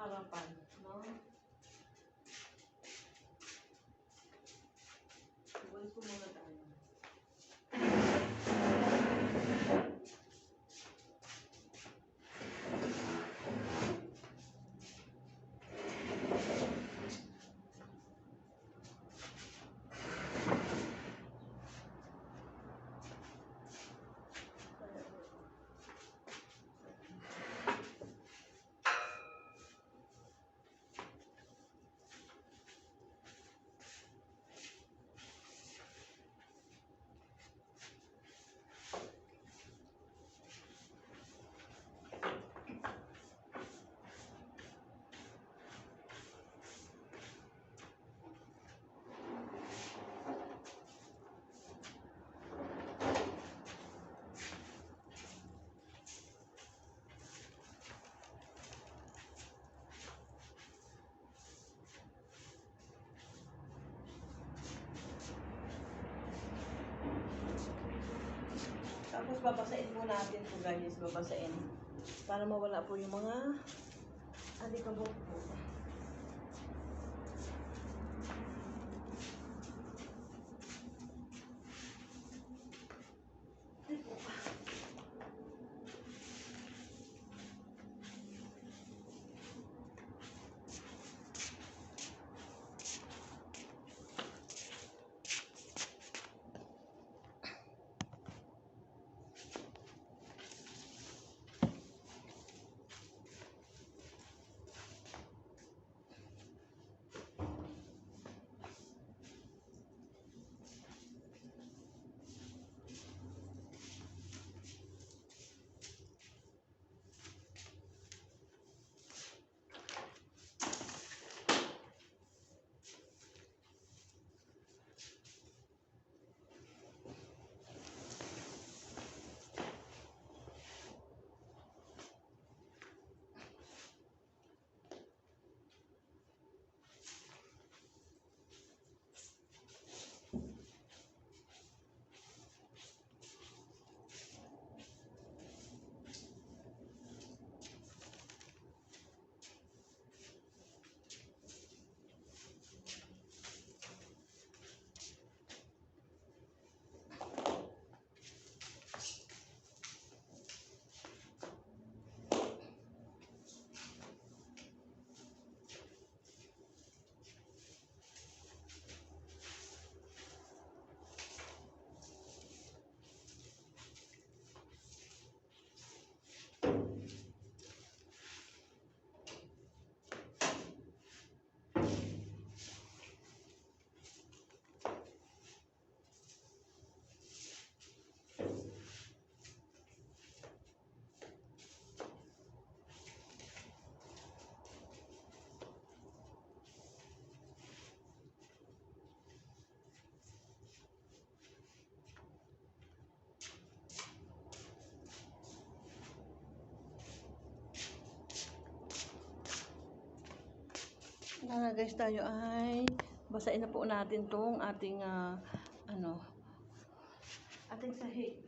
harapan, no? Iwalis ko muna tayo. Tapos babasain po natin po guys, babasain. Para mawala po yung mga alikabok po. Tara guys, tayo ay basain na po natin tong ating ah, ano ating sahig.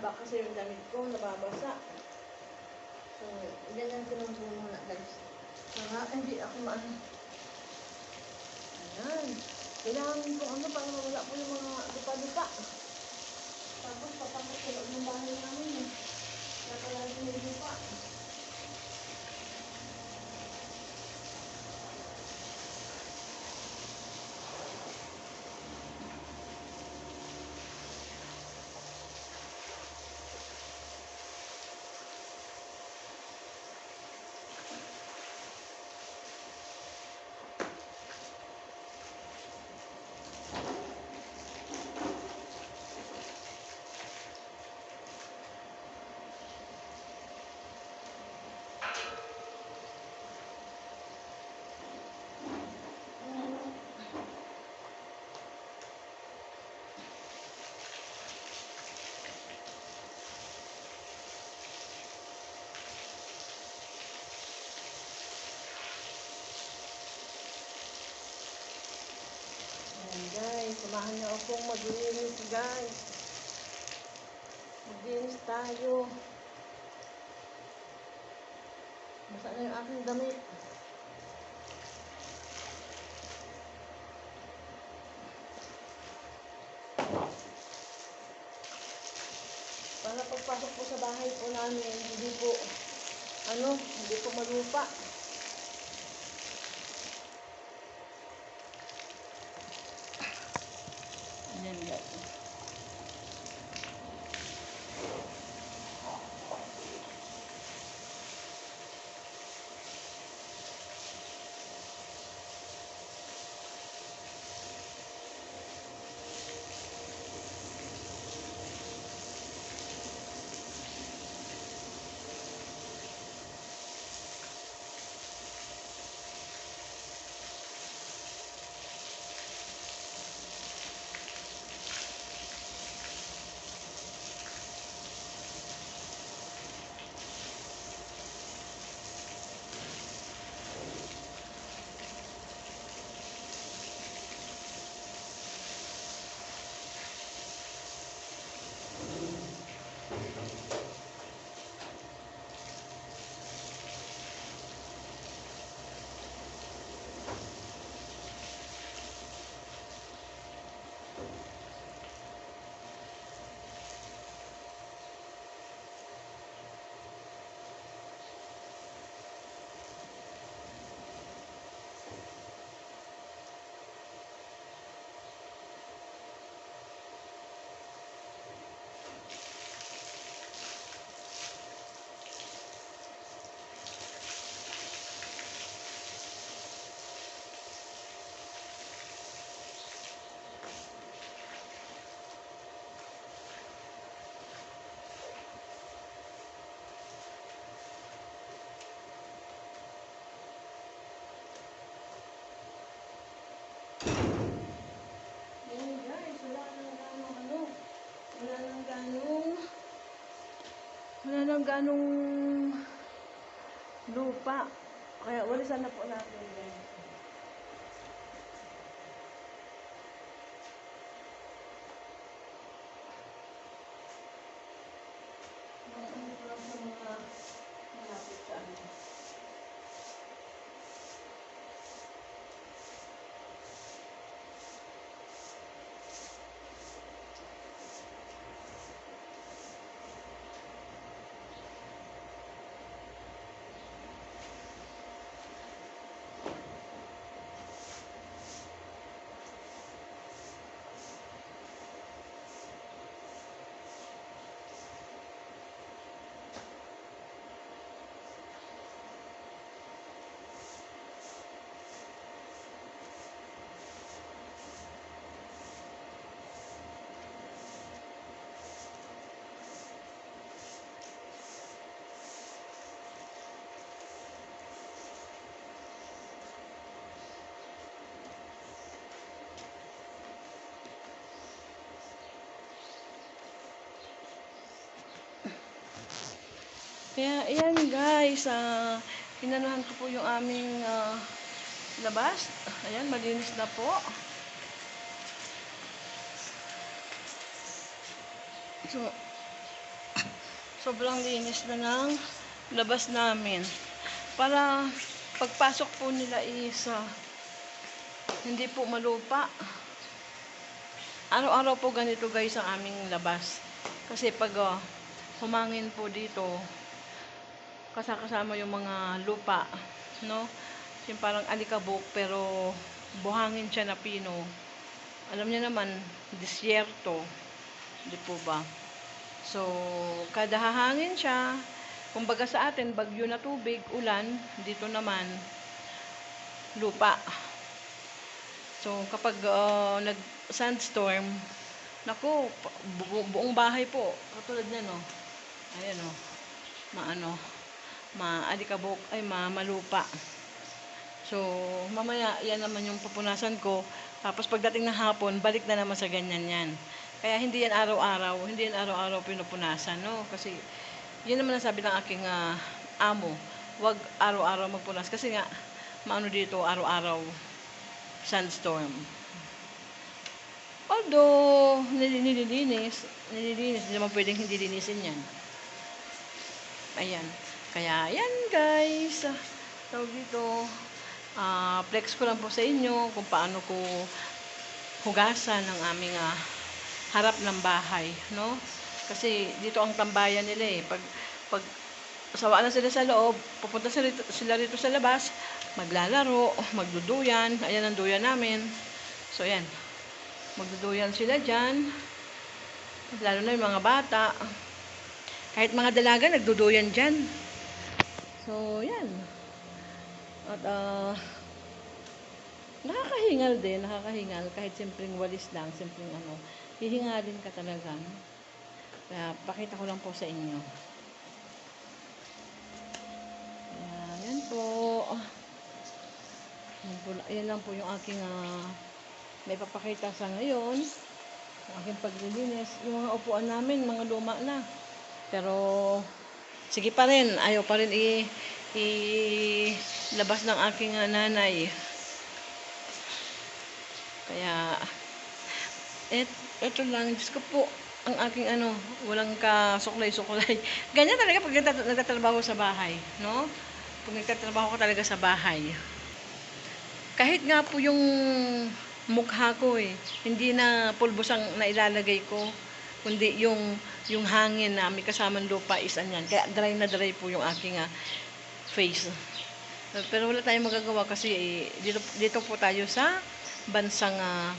Mahaba kasi yung damit ko, nababasa. So, ganyan ko lang sila muna guys. Para hindi ako maano. Ayan. Kailangan ko ano para mawala po yung mga lupa-lupa. Tapos papasok sa loob ng bahay namin eh. Palagi may lupa. Ayan guys, samahan niyo akong maglinis guys. Maglinis tayo. Basa na yung aking damit. Para pagpasok po sa bahay po namin, hindi po, ano, hindi po malupa. Ayan guys. Ayan guys, wala nang ganong ano. Wala nang ganong wala nang ganong lupa. Kaya walisan na po natin guys. Mga ano ko lang sa mga malapit sa ano. Kaya, ayan guys, ah, inanuhan ko po yung aming ah, labas. Ayan, malinis na po. So, sobrang linis na ng labas namin. Para pagpasok po nila is ah, hindi po malupa. Araw-araw po ganito guys ang aming labas. Kasi pag ah, humangin po dito, kasakasama yung mga lupa, no? Yung parang alikabok pero buhangin siya na pino. Alam niya naman, disyerto. Di po ba? So, kada hahangin siya, kumbaga sa atin, bagyo na tubig, ulan, dito naman, lupa. So, kapag uh, nag-sandstorm, naku, buong bahay po, katulad niya, no? Ayan, no? Maano, maalikabok, ay ma malupa. So, mamaya, yan naman yung pupunasan ko. Tapos pagdating ng hapon, balik na naman sa ganyan yan. Kaya hindi yan araw-araw, hindi yan araw-araw pinupunasan, no? Kasi, yun naman ang sabi ng aking ah, amo. Huwag araw-araw magpunas. Kasi nga, maano dito, araw-araw, sandstorm. Although, nil- nililinis, nililinis, hindi naman pwedeng hindi linisin yan. Ayan. Kaya, yan guys. Tawag dito, ah, flex ko lang po sa inyo kung paano ko hugasan ng aming ah, harap ng bahay, no? Kasi dito ang tambayan nila eh. Pag, pag sawa na sila sa loob, pupunta sila rito, sila rito sa labas, maglalaro, magduduyan. Ayan ang duyan namin. So, ayan. Magduduyan sila dyan. Lalo na yung mga bata. Kahit mga dalaga, nagduduyan dyan. So, yan. At, ah, nakakahingal din, nakakahingal. Kahit simpleng walis lang, simpleng ano, hihingalin ka talaga. Kaya, pakita ko lang po sa inyo. Yan po. Yan, po, yan lang po yung aking ah, may papakita sa ngayon. Ang aking paglilinis. Yung mga upuan namin, mga luma na. Pero, sige pa rin. Ayaw pa rin i, i labas ng aking ah, nanay. Kaya, et, eto lang, Diyos ko po, ang aking ano, walang ka-suklay-suklay. Ganyan talaga pag nagtat- nagtatrabaho sa bahay, no? Pag nagtatrabaho ka talaga sa bahay. Kahit nga po yung mukha ko eh, hindi na pulbos ang nailalagay ko, kundi yung yung hangin na may kasamang lupa is anyan. Kaya dry na dry po yung aking ah, face. Pero wala tayong magagawa kasi eh, dito, dito po tayo sa bansang ah,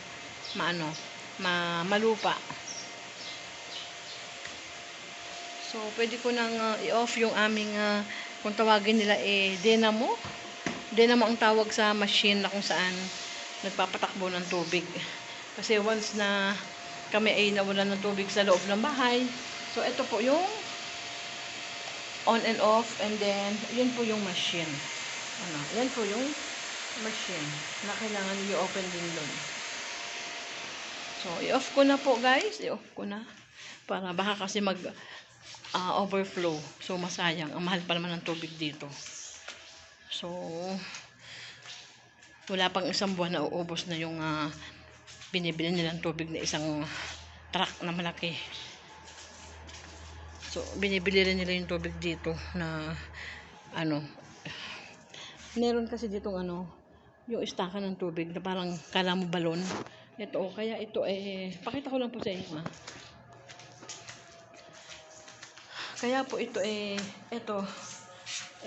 maano, ma, malupa. So, pwede ko nang ah, i-off yung aming, ah, kung tawagin nila eh, dynamo. Dynamo ang tawag sa machine na kung saan nagpapatakbo ng tubig. Kasi once na kami ay nawalan ng tubig sa loob ng bahay, so ito po yung on and off and then yun po yung machine. Ano, yan po yung machine na kailangan i-open din doon. So, i-off ko na po guys. I-off ko na. Para baka kasi mag ah, overflow. So, masayang. Ang mahal pa naman ng tubig dito. So, wala pang isang buwan na uubos na yung ah, binibili nilang tubig na isang truck na malaki. So, binibili rin nila yung tubig dito na ano, meron kasi ditong ano, yung istaka ng tubig na parang kala mo balon. Ito, oh, kaya ito eh, pakita ko lang po sa inyo ah. Kaya po ito eh, ito,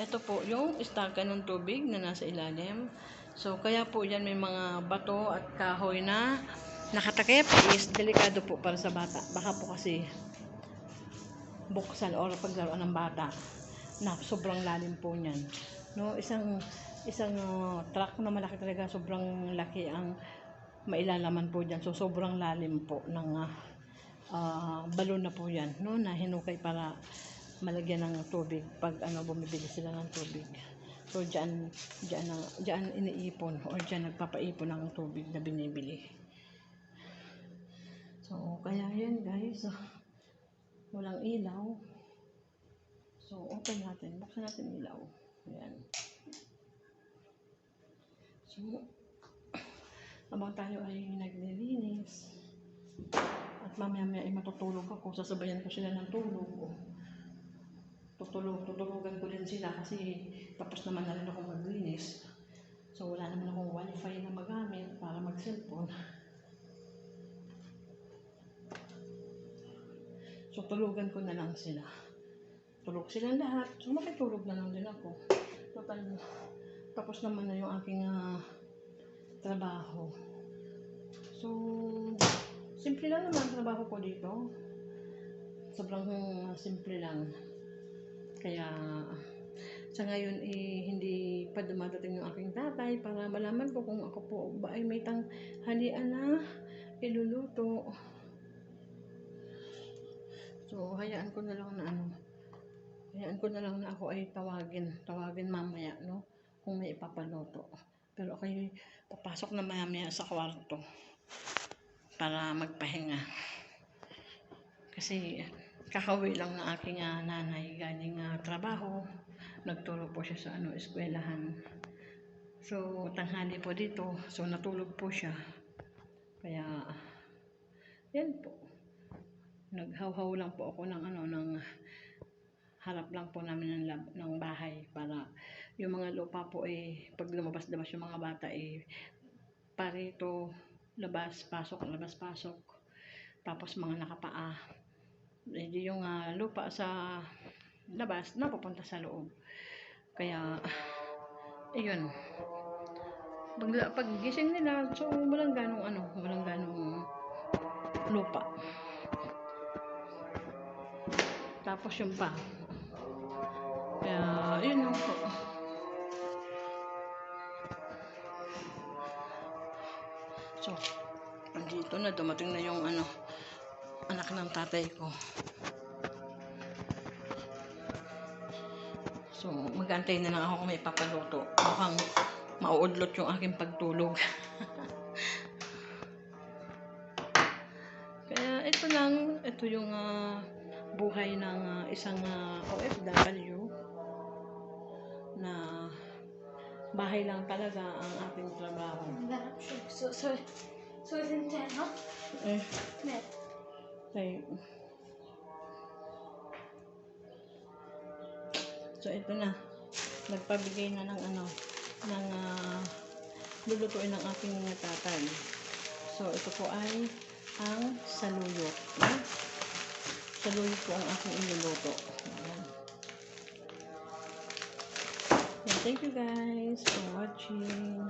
ito po yung istaka ng tubig na nasa ilalim. So, kaya po yan may mga bato at kahoy na nakatakip is delikado po para sa bata. Baka po kasi buksan o paglaruan ng bata na sobrang lalim po niyan. No, isang isang uh, truck na malaki talaga, sobrang laki ang mailalaman po diyan. So sobrang lalim po ng uh, uh, balon na po 'yan, no, na hinukay para malagyan ng tubig pag ano bumibili sila ng tubig. So diyan diyan na diyan iniipon or diyan nagpapaipon ng tubig na binibili. So kaya 'yan guys. walang ilaw. So, open natin. Buksan natin ilaw. Ayan. So, habang tayo ay naglilinis, at mamaya-maya ay matutulog ako, sasabayan ko sila ng tulog. Tutulog, tutulugan ko din sila kasi tapos naman na rin ako maglinis. So wala naman akong wifi na magamit para mag-cellphone. So tulugan ko na lang sila. Tulog sila lahat. So makitulog na lang din ako. Total, tapos naman na yung aking ah, trabaho. So, simple lang naman trabaho ko dito. Sobrang ah, simple lang. Kaya, sa ngayon, eh, hindi pa dumadating yung aking tatay para malaman ko kung ako po ba ay may tanghalian na iluluto. So, hayaan ko na lang na ano, hayaan ko na lang na ako ay tawagin, tawagin mamaya, no? Kung may ipapaluto. Pero ako papasok na mamaya sa kwarto para magpahinga. Kasi kakauwi lang ng aking ah, nanay trabaho. Nagturo po siya sa ano, eskwelahan. So, tanghali po dito. So, natulog po siya. Kaya, yan po. Naghaw-haw lang po ako ng ano, ng harap lang po namin ng, lab, ng bahay para yung mga lupa po eh, pag lumabas-labas yung mga bata eh, parito, labas, pasok, labas, pasok. Tapos mga nakapaa. Eh, yung ah, lupa sa labas, napupunta sa loob. Kaya, ayun. Pag, pag gising nila, so walang ganong ano, walang ganong lupa. Tapos yung pa. Kaya, yun lang po. So, andito na, dumating na yung ano, anak ng tatay ko. So, magantay na lang ako kung may papaluto. Mukhang mauudlot yung aking pagtulog. Kaya ito lang, ito yung ah, buhay ng ah, isang ah, OFW na bahay lang talaga ang ating trabaho. Så, så, så är det inte no? Eh, Nej. Okay. So ito na. Nagpabigay na ng ano ng ah, lulutuin ng aking tatay. So ito po ay ang saluyot. No? Saluyot po ang aking iluluto. Ayan. Yan, thank you guys for watching.